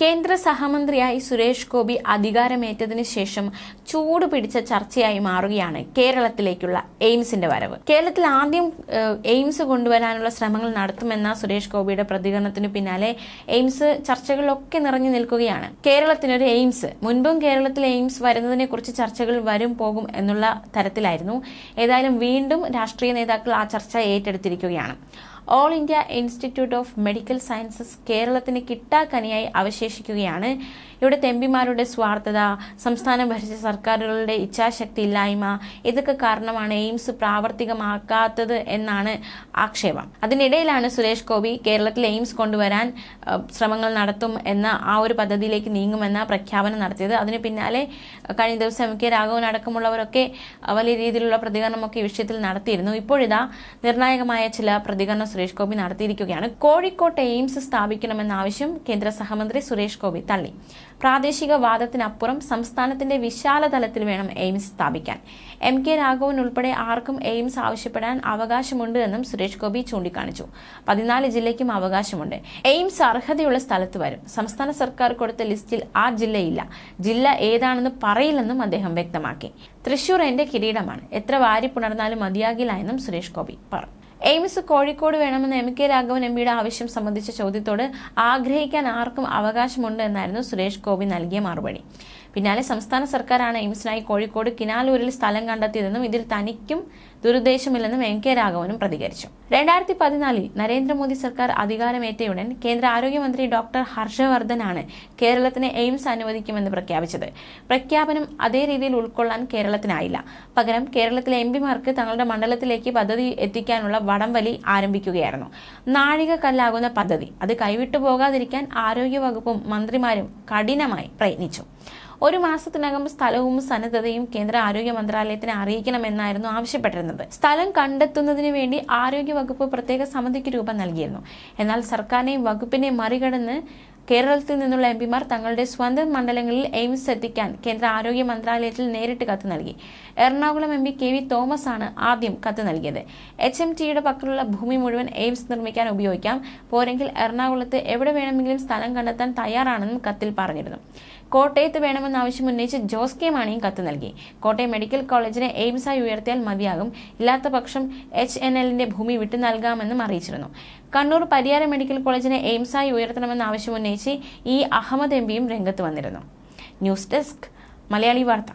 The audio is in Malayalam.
കേന്ദ്ര സഹമന്ത്രിയായി സുരേഷ് ഗോപി അധികാരമേറ്റതിനു ശേഷം ചൂട് പിടിച്ച ചർച്ചയായി മാറുകയാണ് കേരളത്തിലേക്കുള്ള എയിംസിന്റെ വരവ്. കേരളത്തിൽ ആദ്യം എയിംസ് കൊണ്ടുവരാനുള്ള ശ്രമങ്ങൾ നടത്തുമെന്ന സുരേഷ് ഗോപിയുടെ പ്രതികരണത്തിനു പിന്നാലെ എയിംസ് ചർച്ചകളിലൊക്കെ നിറഞ്ഞു നിൽക്കുകയാണ്. കേരളത്തിനൊരു എയിംസ് മുൻപും കേരളത്തിൽ എയിംസ് വരുന്നതിനെ കുറിച്ച് ചർച്ചകൾ വരും പോകും എന്നുള്ള തരത്തിലായിരുന്നു. ഏതായാലും വീണ്ടും രാഷ്ട്രീയ നേതാക്കൾ ആ ചർച്ച ഏറ്റെടുത്തിരിക്കുകയാണ്. All India Institute of Medical Sciences കേരളത്തിന് കിട്ടാക്കനിയായി അവശേഷിക്കുകയാണ് ഇവിടുത്തെ എംപിമാരുടെ സ്വാർത്ഥത സംസ്ഥാനം ഭരിച്ച സർക്കാരുകളുടെ ഇച്ഛാശക്തി ഇല്ലായ്മ ഇതൊക്കെ കാരണമാണ് എയിംസ് പ്രാവർത്തികമാക്കാത്തത് എന്നാണ് ആക്ഷേപം. അതിനിടയിലാണ് സുരേഷ് ഗോപി കേരളത്തിൽ എയിംസ് കൊണ്ടുവരാൻ ശ്രമങ്ങൾ നടത്തും എന്ന ആ ഒരു പദ്ധതിയിലേക്ക് നീങ്ങുമെന്ന പ്രഖ്യാപനം നടത്തിയത്. അതിന് പിന്നാലെ കഴിഞ്ഞ ദിവസം എം കെ രാഘവൻ അടക്കമുള്ളവരൊക്കെ വലിയ രീതിയിലുള്ള പ്രതികരണമൊക്കെ വിഷയത്തിൽ നടത്തിയിരുന്നു. ഇപ്പോഴിതാ നിർണായകമായ ചില പ്രതികരണം സുരേഷ് ഗോപി നടത്തിയിരിക്കുകയാണ്. കോഴിക്കോട്ട് എയിംസ് സ്ഥാപിക്കണമെന്ന ആവശ്യം കേന്ദ്ര സഹമന്ത്രി സുരേഷ് ഗോപി തള്ളി. പ്രാദേശിക വാദത്തിനപ്പുറം സംസ്ഥാനത്തിന്റെ വിശാല തലത്തിൽ വേണം എയിംസ് സ്ഥാപിക്കാൻ. എം കെ രാഘവൻ ഉൾപ്പെടെ ആർക്കും എയിംസ് ആവശ്യപ്പെടാൻ അവകാശമുണ്ട് എന്നും സുരേഷ് ഗോപി ചൂണ്ടിക്കാണിച്ചു. പതിനാല് ജില്ലയ്ക്കും അവകാശമുണ്ട്. എയിംസ് അർഹതയുള്ള സ്ഥലത്ത് വരും. സംസ്ഥാന സർക്കാർ കൊടുത്ത ലിസ്റ്റിൽ ആ ജില്ലയില്ല. ജില്ല ഏതാണെന്ന് പറയില്ലെന്നും അദ്ദേഹം വ്യക്തമാക്കി. തൃശൂർ എന്റെ കിരീടമാണ്. എത്ര വാരി പുണർന്നാലും മതിയാകില്ല എന്നും സുരേഷ് ഗോപി പറഞ്ഞു എയിംസ് കോഴിക്കോട് വേണമെന്ന എം കെ രാഘവൻ എം പിയുടെ ആവശ്യം സംബന്ധിച്ച ചോദ്യത്തോട് ആഗ്രഹിക്കാൻ ആർക്കും അവകാശമുണ്ട് എന്നായിരുന്നു സുരേഷ് ഗോപി നൽകിയ മറുപടി. പിന്നാലെ സംസ്ഥാന സർക്കാരാണ് എയിംസിനായി കോഴിക്കോട് കിനാലൂരിൽ സ്ഥലം കണ്ടെത്തിയതെന്നും ഇതിൽ തനിക്കും ദുരുദ്ദേശമില്ലെന്നും എം കെ രാഘവനും പ്രതികരിച്ചു. രണ്ടായിരത്തി പതിനാലിൽ നരേന്ദ്രമോദി സർക്കാർ അധികാരമേറ്റയുടൻ കേന്ദ്ര ആരോഗ്യമന്ത്രി ഡോക്ടർ ഹർഷവർദ്ധനാണ് കേരളത്തിന് എയിംസ് അനുവദിക്കുമെന്ന് പ്രഖ്യാപിച്ചത്. പ്രഖ്യാപനം അതേ രീതിയിൽ ഉൾക്കൊള്ളാൻ കേരളത്തിനായില്ല. പകരം കേരളത്തിലെ എം പിമാർക്ക് തങ്ങളുടെ മണ്ഡലത്തിലേക്ക് പദ്ധതി എത്തിക്കാനുള്ള വടംവലി ആരംഭിക്കുകയായിരുന്നു. നാഴിക കല്ലാകുന്ന പദ്ധതി അത് കൈവിട്ടു പോകാതിരിക്കാൻ ആരോഗ്യവകുപ്പും മന്ത്രിമാരും കഠിനമായി പ്രയത്നിച്ചു. ഒരു മാസത്തിനകം സ്ഥലവും സന്നദ്ധതയും കേന്ദ്ര ആരോഗ്യ മന്ത്രാലയത്തിന് അറിയിക്കണമെന്നായിരുന്നു ആവശ്യപ്പെട്ടിരുന്നത്. സ്ഥലം കണ്ടെത്തുന്നതിന് വേണ്ടി ആരോഗ്യ വകുപ്പ് പ്രത്യേക സമിതിക്ക് രൂപം നൽകിയിരുന്നു. എന്നാൽ സർക്കാരിനെയും വകുപ്പിനെയും മറികടന്ന് കേരളത്തിൽ നിന്നുള്ള എം പിമാർ തങ്ങളുടെ സ്വന്തം മണ്ഡലങ്ങളിൽ എയിംസ് എത്തിക്കാൻ കേന്ദ്ര ആരോഗ്യ മന്ത്രാലയത്തിൽ നേരിട്ട് കത്ത് നൽകി. Ernakulam M P K V Thomas ആണ് ആദ്യം കത്ത് നൽകിയത്. എച്ച് എം ടിയുടെ പക്കലുള്ള ഭൂമി മുഴുവൻ എയിംസ് നിർമ്മിക്കാൻ ഉപയോഗിക്കാം. പോരെങ്കിൽ എറണാകുളത്ത് എവിടെ വേണമെങ്കിലും സ്ഥലം കണ്ടെത്താൻ തയ്യാറാണെന്നും കത്തിൽ പറഞ്ഞിരുന്നു. കോട്ടയത്ത് വേണമെന്ന ആവശ്യം ഉന്നയിച്ച് ജോസ് കെ മാണിയും കത്ത് നൽകി. കോട്ടയം മെഡിക്കൽ കോളേജിനെ എയിംസായി ഉയർത്തിയാൽ മതിയാകും. ഇല്ലാത്ത പക്ഷം എച്ച് എൻ എല്ലിന്റെ ഭൂമി വിട്ടു നൽകാമെന്നും അറിയിച്ചിരുന്നു. കണ്ണൂർ പരിയാരം മെഡിക്കൽ കോളേജിനെ എയിംസായി ഉയർത്തണമെന്ന ആവശ്യം ഉന്നയിച്ച് ഇ അഹമ്മദ് എം പിയും രംഗത്ത് വന്നിരുന്നു. ന്യൂസ് ഡെസ്ക് മലയാളി വാർത്ത.